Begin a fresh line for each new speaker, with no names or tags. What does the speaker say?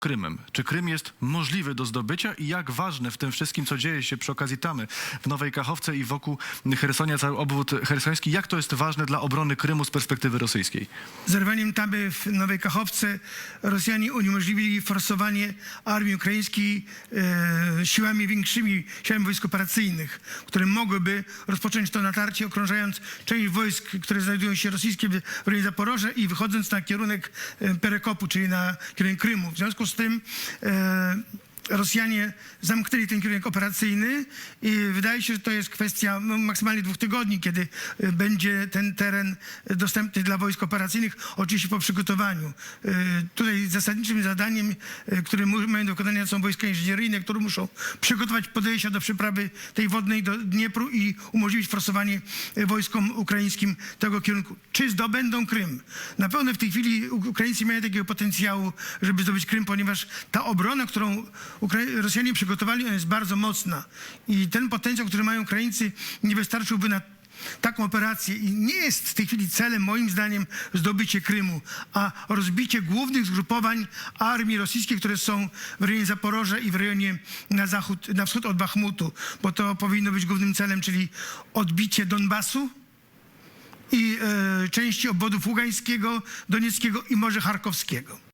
Krymem. Czy Krym jest możliwy do zdobycia i jak ważne w tym wszystkim, co dzieje się przy okazji Tamy w Nowej Kachowce i wokółChersonia, cały obwód chersoński, jak to jest ważne dla obrony Krymu z perspektywy rosyjskiej?
Zerwaniem tamy w Nowej Kachowce Rosjanie uniemożliwili forsowanie armii ukraińskiej e, siłami większymi, siłami wojsk operacyjnych, które mogłyby rozpocząć to natarcie, okrążając część wojsk, które znajdują się rosyjskie w rejonie Zaporoża i wychodząc na kierunek e, Perekopu, czyli na kierunek Krymu. W związku z tym e, Rosjanie zamknęli ten kierunek operacyjny i wydaje się, że to jest kwestia no, maksymalnie dwóch tygodni, kiedy y, będzie ten teren y, dostępny dla wojsk operacyjnych, oczywiście po przygotowaniu. Y, Tutaj zasadniczym zadaniem, które mają do wykonania są wojska inżynieryjne, które muszą przygotować podejścia do przeprawy tej wodnej do Dniepru i umożliwić forsowanie wojskom ukraińskim tego kierunku. Czy zdobędą Krym? Na pewno w tej chwili Ukraińcy mają takiego potencjału, żeby zdobyć Krym, ponieważ ta obrona, którą Rosjanie przygotowali, ona jest bardzo mocna. I ten potencjał, który mają Ukraińcy, nie wystarczyłby na taką operację. I nie jest w tej chwili celem, moim zdaniem, zdobycie Krymu, a rozbicie głównych zgrupowań armii rosyjskiej, które są w rejonie Zaporoża i w rejonie na, zachód, na wschód od Bachmutu, bo to powinno być głównym celem, czyli odbicie Donbasu i e, części obwodów Ługańskiego, Donieckiego i Morza Charkowskiego.